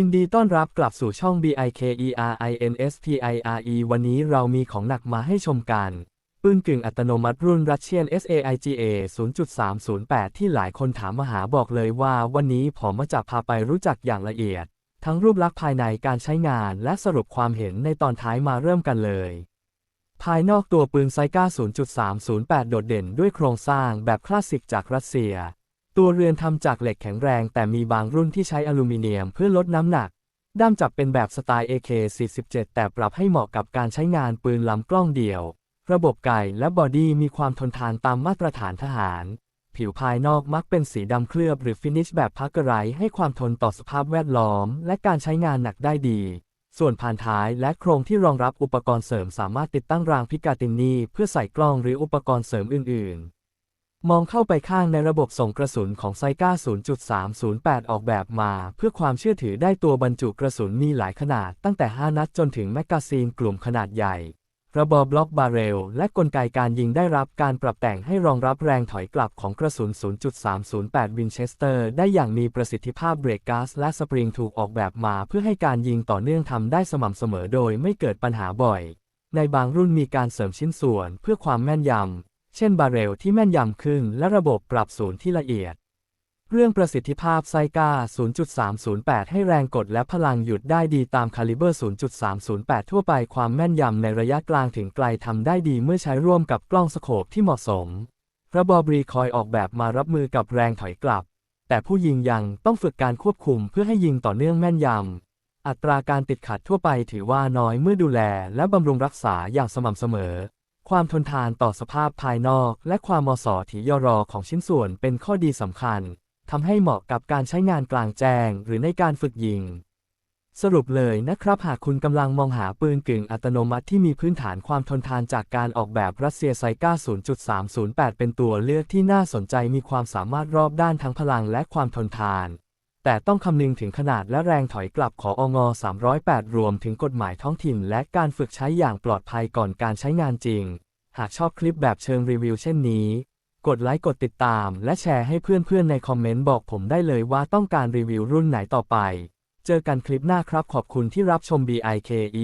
ินดีต้อนรับกลับสู่ช่อง BIKERINSPIRE วันนี้เรามีของหนักมาให้ชมกัน ปืนกึ่งอัตโนมัติรุ่น Russian SAIGA 0.308 ที่หลายคนถามมาหาบอกเลยว่า วันนี้ผมมาจะพาไปรู้จักอย่างละเอียด ทั้งรูปลักษณ์ภายในการใช้งานและสรุปความเห็นในตอนท้ายมาเริ่มกันเลย ภายนอกตัวปืนไซก้า 0.308 โดดเด่นด้วยโครงสร้างแบบคลาสสิกจากรัสเซีย ตัวเรือนทำจากเหล็กแข็งแรงแต่มีบางรุ่นที่ใช้อลูมิเนียมเพื่อลดน้ำหนัก ด้ามจับเป็นแบบสไตล์ AK-47 แต่ปรับให้เหมาะกับการใช้งานปืนลำกล้องเดี่ยว ระบบไก่และบอดี้มีความทนทานตามมาตรฐานทหาร ผิวภายนอกมักเป็นสีดำเคลือบหรือฟินิชแบบพักเกร์ไรให้ความทนต่อสภาพแวดล้อม และการใช้งานหนักได้ดี ส่วนผ่านท้ายและโครงที่รองรับอุปกรณ์เสริมสามารถติดตั้งรางพิกาตินีเพื่อใส่กล้องหรืออุปกรณ์เสริมอื่น ๆ มองเข้าไปข้างในระบบส่งกระสุนของไซก้า 0.308 ออกแบบมา เพื่อความเชื่อถือได้ตัวบรรจุกระสุนมีหลายขนาด ตั้งแต่ 5 นัดจนถึงแมกกาซีนกลุ่มขนาดใหญ่ ระบบบล็อกบาเรล และกลไกการยิงได้รับการปรับแต่งให้รองรับแรงถอยกลับของกระสุน 0.308 วินเชสเตอร์ ได้อย่างมีประสิทธิภาพเบรกก๊าซและสปริงถูกออกแบบมา เพื่อให้การยิงต่อเนื่องทำได้สม่ำเสมอโดยไม่เกิดปัญหาบ่อย ในบางรุ่นมีการเสริมชิ้นส่วน เพื่อความแม่นยำ เช่นบาเรลที่แม่นยำขึ้นและระบบปรับศูนย์ที่ละเอียด เรื่องประสิทธิภาพไซก้า 0.308 ให้แรงกดและพลังหยุดได้ดีตามคาลิเบอร์ 0.308 ทั่วไปความแม่นยำในระยะกลางถึงไกลทำได้ดีเมื่อใช้ร่วมกับกล้องสโคปที่เหมาะสม ระบบรีคอยออกแบบมารับมือกับแรงถอยกลับ แต่ผู้ยิงยังต้องฝึกการควบคุมเพื่อให้ยิงต่อเนื่องแม่นยำอัตราการติดขัดทั่วไปถือว่าน้อยเมื่อดูแลและบำรุงรักษาอย่างสม่ำเสมอ ความทนทานต่อสภาพภายนอก และความมอสอถียรอของชิ้นส่วนเป็นข้อดีสำคัญทำให้เหมาะกับการใช้งานกลางแจ้ง หรือในการฝึกยิง สรุปเลยนะครับหากคุณกำลังมองหาปืนกึ่งอัตโนมัติที่มีพื้นฐานความทนทานจากการออกแบบรัสเซียไซก้า0.308 เป็นตัวเลือกที่น่าสนใจมีความสามารถรอบด้านทั้งพลังและความทนทาน แต่ต้องคำนึงถึงขนาดและแรงถอยกลับขององ308 รวมถึงกฎหมายท้องถิ่น และการฝึกใช้อย่างปลอดภัยก่อนการใช้งานจริง หากชอบคลิปแบบเชิงรีวิวเช่นนี้ กดไลค์กดติดตาม และแชร์ให้เพื่อนๆในคอมเมนต์บอกผมได้เลยว่าต้องการรีวิวรุ่นไหนต่อไป เจอกันคลิปหน้าครับขอบคุณที่รับชม BIKERINSPIRE